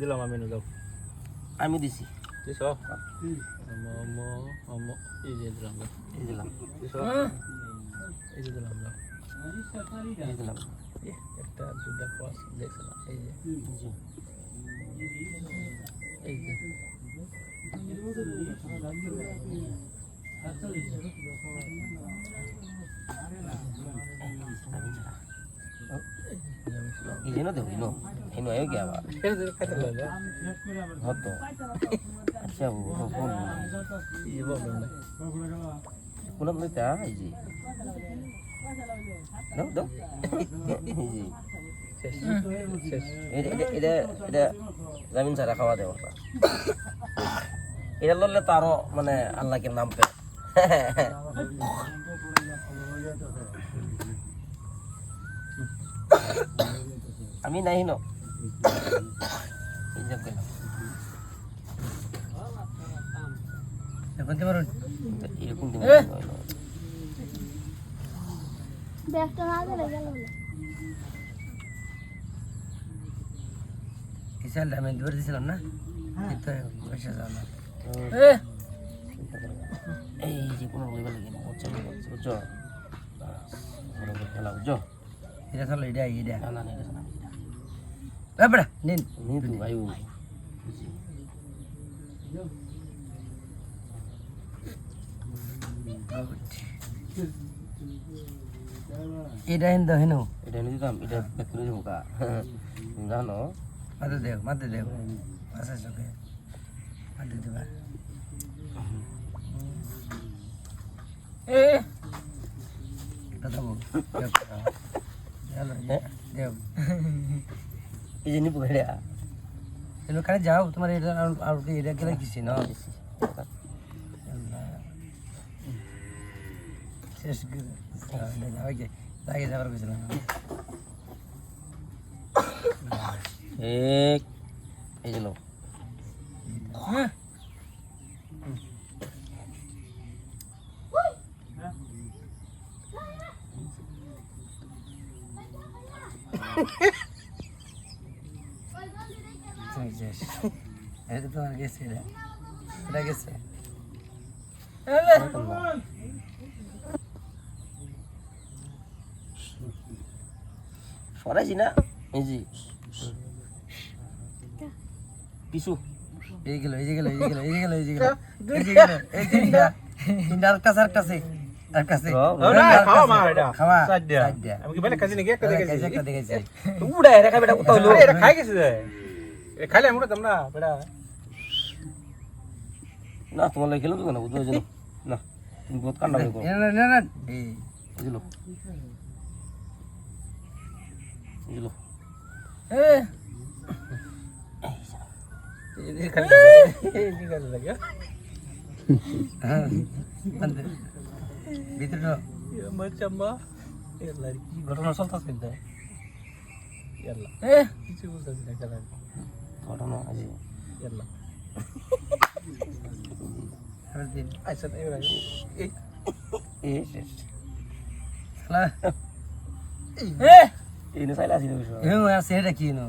দিলাম আমি দাও আমি দিছি। দিছ? এই যে দিলাম এই দিলাম। দিছ? এই যে দিলাম এই দিলাম। একটা দুটা পাঁচ দেখছ না এই যে। এই যে। এই জন্য দেবো আচ্ছা বলবেন না কোন দিতে এই জি দাও দাও জি শেষ শেষ এটা এটা এটা এটা জামিন ছাড়া খাওয়া দেওয়া এটা লড়লে তো আরও মানে আল্লাহকে নাম পে আমি নাই ন বলে। আমি ধরে দিয়েছিলাম না এই যাও না এই যে কোনো বইবার লাগে না বুঝছ? বুঝছ? খেলা বুঝছ? এটা চলো এটা এটা। না না এটা না বেড়া নিন নি তু ভাই এটা হিন্দু হিনু এটা নিয়ে দিতাম এটা ব্যাক করে দেবো কা জানো মাতে দেও মাতে দেও আচ্ছা চোখে মাতে দেবা এ কথা বল দেও চলো দেও এই যে নিপু হেড়া। এলো কানে যাও তোমার এটা আর এটা গেলে কিছু না? শেষ যাবার এক এই যে লো হ্যাঁ এটা তোমার গেছে এটা গেছে। সরাইছি না? এই যে। পিছু এই গেল এই গেল এই গেল এই যে গেল এই যে গেল। এই যে গেল এই যে তিনটা তিনটা আর কাছে আর কাছে আর কাছে খাওয়া মা এটা। খাওয়া। সাইড দিয়া। আমি কি বেলে কাজি নাকি? একটা দেখেছি। একটা দেখেছি। উড়া এটা খাবে এটা আরে এটা খাই গেছে রে এ খাইলে আমি উঠাতাম না বেটা না তোমার লাগে খেলো তো না বুঝতে পারছ না তুমি বহুত কান্না করো না না না না এই বুঝলো বুঝলো এ এই খালি এই কি কাজে লাগে হ্যাঁ আনতে ভিতরে ঢোক। মচ্চাম্বা ইয়াল্লা কি ঘটনা চলতেছে ঘটনা আছে। এই না চাইলে আসি না আছে এটা কি নো